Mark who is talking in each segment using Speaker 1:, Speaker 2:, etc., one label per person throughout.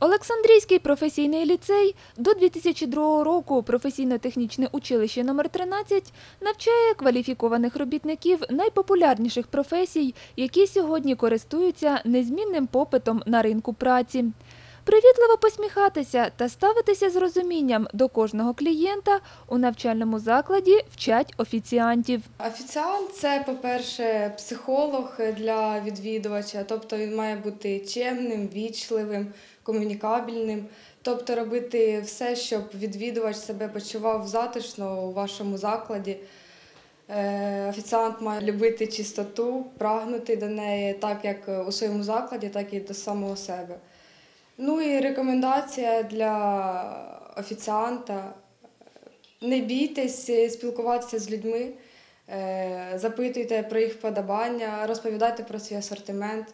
Speaker 1: Олександрійський професійний ліцей до 2002 року професійно-технічне училище номер 13 навчає кваліфікованих робітників найпопулярніших професій, які сьогодні користуються незмінним попитом на ринку праці. Привітливо посміхатися та ставитися з розумінням до кожного клієнта у навчальному закладі вчать офіціантів.
Speaker 2: Офіціант це, по-перше, психолог для відвідувача, тобто він має бути чемним, вічливим, комунікабельним, тобто робити все, щоб відвідувач себе почував затишно у вашому закладі. Е, Офіціант має любити чистоту, прагнути до неї так як у своєму закладі, так і до самого себе. Ну і рекомендація для офіціанта не бійтесь спілкуватися з людьми, е, запитуйте про їх вподобання, розповідайте про свій асортимент,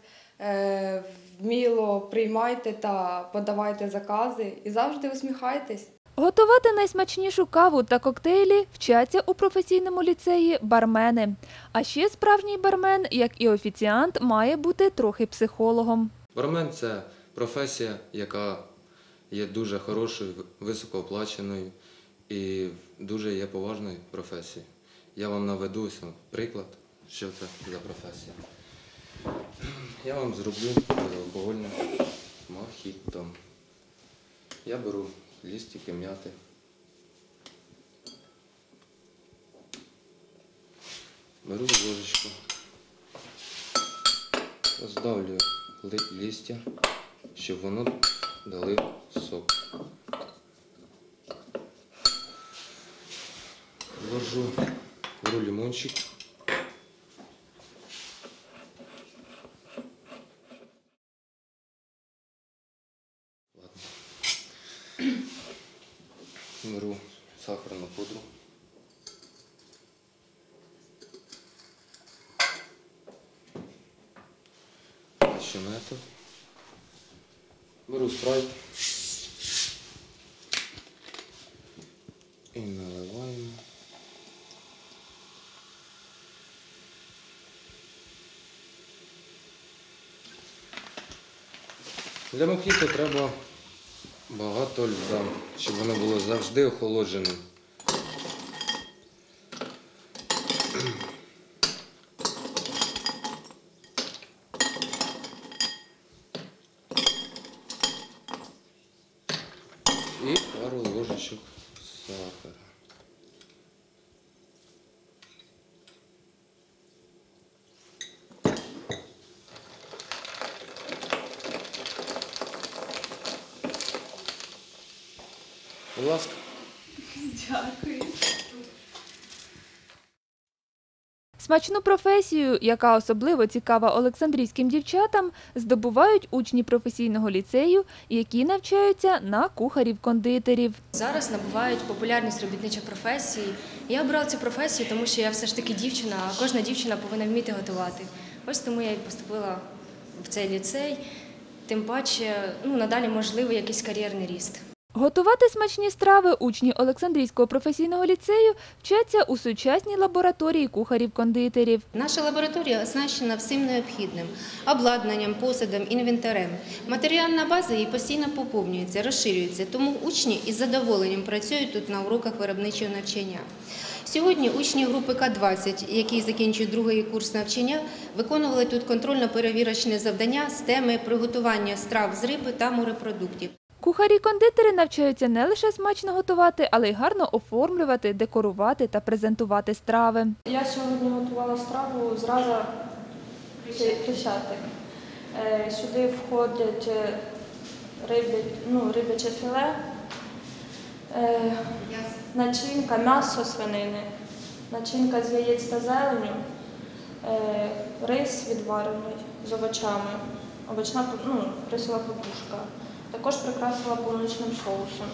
Speaker 2: вміло приймайте та подавайте закази і завжди усміхайтесь.
Speaker 1: Готувати найсмачнішу каву та коктейлі вчаться у професійному ліцеї бармени. А ще справжній бармен, як і офіціант, має бути трохи психологом.
Speaker 3: Бармен це професія, яка є дуже хорошою, високооплаченою і дуже є поважною професією. Я вам наведу приклад, що це за професія. Я вам зроблю безалкогольне мохіто. Я беру лістики м'яти. Беру ложечку, роздавлюю листя, щоб воно дали сок. Ложу беру лимончик. Беру сахарну пудру. Метод. Беру спрайт. І наливаємо. Для мохіто треба багато льда, щоб воно було завжди охолодженим. І пару ложечок сахара. Будь ласка.
Speaker 1: Смачну професію, яка особливо цікава олександрійським дівчатам, здобувають учні професійного ліцею, які навчаються на кухарів-кондитерів.
Speaker 4: Зараз набувають популярність робітничих професій. Я обрала цю професію, тому що я все ж таки дівчина, а кожна дівчина повинна вміти готувати. Ось тому я і поступила в цей ліцей. Тим паче, ну надалі можливий якийсь кар'єрний ріст.
Speaker 1: Готувати смачні страви учні Олександрійського професійного ліцею вчаться у сучасній лабораторії кухарів-кондитерів.
Speaker 5: Наша лабораторія оснащена всім необхідним обладнанням, посудом, інвентарем. Матеріальна база її постійно поповнюється, розширюється, тому учні із задоволенням працюють тут на уроках виробничого навчання. Сьогодні учні групи К-20, які закінчують другий курс навчання, виконували тут контрольно-перевірочне завдання з теми приготування страв з риби та морепродуктів.
Speaker 1: Кухарі-кондитери навчаються не лише смачно готувати, але й гарно оформлювати, декорувати та презентувати страви.
Speaker 6: Я сьогодні готувала страву зразу хрещатик. Е, Сюди входять е, риби, ну, рибяче філе, е, начинка, м'ясо свинини, начинка з яєць та зеленю, рис відварений з овочами, овочна ну, рисова папушка. Також прикрасила полуничним соусом.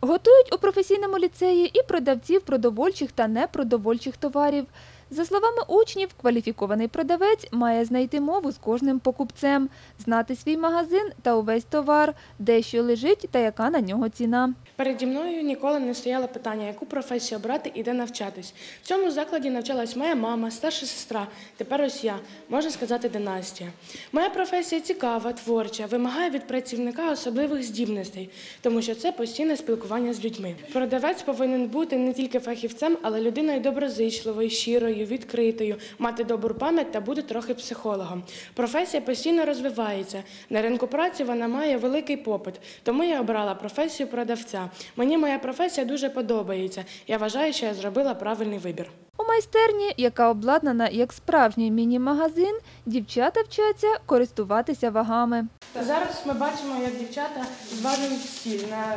Speaker 1: Готують у професійному ліцеї і продавців продовольчих та непродовольчих товарів. За словами учнів, кваліфікований продавець має знайти мову з кожним покупцем, знати свій магазин та увесь товар, де що лежить та яка на нього ціна.
Speaker 7: Переді мною ніколи не стояло питання, яку професію обрати і де навчатись. В цьому закладі навчалась моя мама, старша сестра, тепер ось я, можна сказати, династія. Моя професія цікава, творча, вимагає від працівника особливих здібностей, тому що це постійне спілкування з людьми. Продавець повинен бути не тільки фахівцем, але людиною доброзичливою, щирою, відкритою, мати добру пам'ять та бути трохи психологом. Професія постійно розвивається. На ринку праці вона має великий попит, тому я обрала професію продавця. Мені моя професія дуже подобається. Я вважаю, що я зробила правильний вибір.
Speaker 1: У майстерні, яка обладнана як справжній міні-магазин, дівчата вчаться користуватися вагами.
Speaker 7: Зараз ми бачимо, як дівчата зважують сіль на,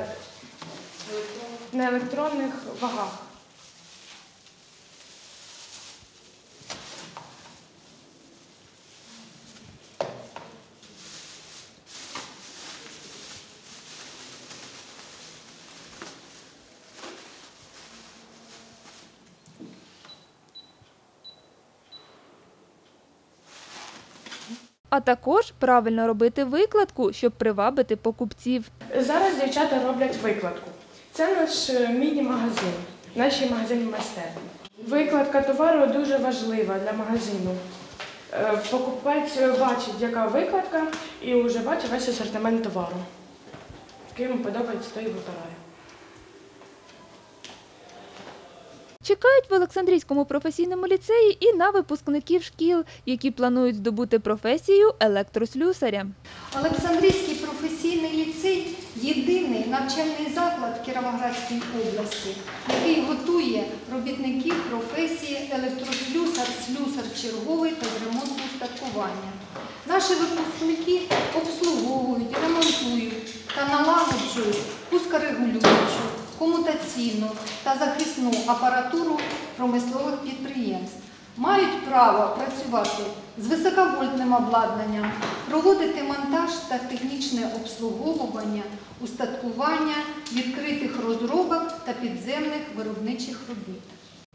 Speaker 7: на електронних вагах.
Speaker 1: А також правильно робити викладку, щоб привабити покупців.
Speaker 7: Зараз дівчата роблять викладку. Це наш е, міні-магазин, наші магазині майстерні. Викладка товару дуже важлива для магазину. Е, Покупець бачить, яка викладка, і вже бачить весь асортимент товару. Який йому подобається, той і вибирає.
Speaker 1: Чекають в Олександрійському професійному ліцеї і на випускників шкіл, які планують здобути професію електрослюсаря.
Speaker 8: Олександрійський професійний ліцей єдиний навчальний заклад в Кіровоградській області, який готує робітників професії електрослюсар, слюсар черговий та з ремонту устаткування. Наші випускники обслуговують, ремонтують та налагоджують пускорегулюючу, комутаційну та захисну апаратуру промислових підприємств. Мають право працювати з високовольтним обладнанням, проводити монтаж та технічне обслуговування, устаткування відкритих розробок та підземних виробничих робіт.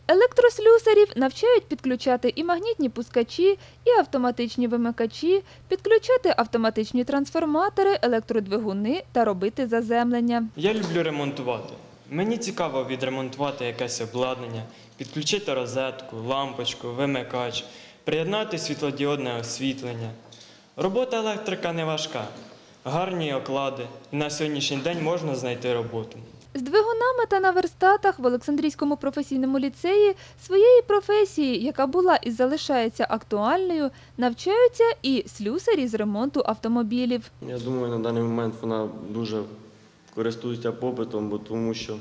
Speaker 1: Електрослюсарів навчають підключати і магнітні пускачі, і автоматичні вимикачі, підключати автоматичні трансформатори, електродвигуни та робити заземлення.
Speaker 9: Я люблю ремонтувати. Мені цікаво відремонтувати якесь обладнання, підключити розетку, лампочку, вимикач, приєднати світлодіодне освітлення. Робота електрика не важка, гарні оклади, і на сьогоднішній день можна знайти роботу.
Speaker 1: З двигунами та на верстатах в Олександрійському професійному ліцеї своєї професії, яка була і залишається актуальною, навчаються і слюсарі з ремонту автомобілів.
Speaker 10: Я думаю, на даний момент вона дуже користується попитом, бо тому що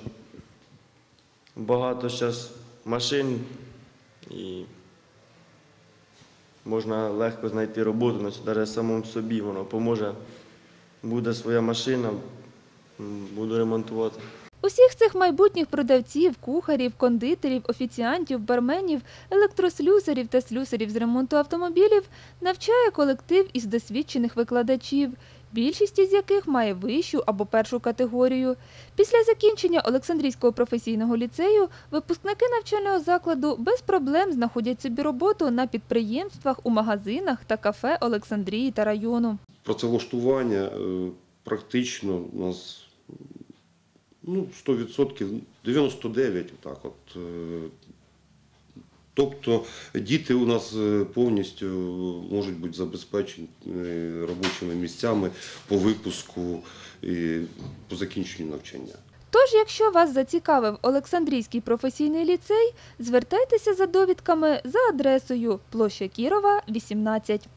Speaker 10: багато зараз машин і можна легко знайти роботу, навіть самому собі воно поможе. Буде своя машина, буду ремонтувати.
Speaker 1: Усіх цих майбутніх продавців, кухарів, кондитерів, офіціантів, барменів, електрослюсарів та слюсарів з ремонту автомобілів навчає колектив із досвідчених викладачів, більшість із яких має вищу або першу категорію. Після закінчення Олександрійського професійного ліцею випускники навчального закладу без проблем знаходять собі роботу на підприємствах, у магазинах та кафе Олександрії та району.
Speaker 11: Працевлаштування е, практично у нас ну, 100%, 99%. Так от. Е, Тобто діти у нас е, повністю можуть бути забезпечені е, робочими місцями по випуску і по закінченню навчання.
Speaker 1: Тож, якщо вас зацікавив Олександрійський професійний ліцей, звертайтеся за довідками за адресою площа Кірова, 18.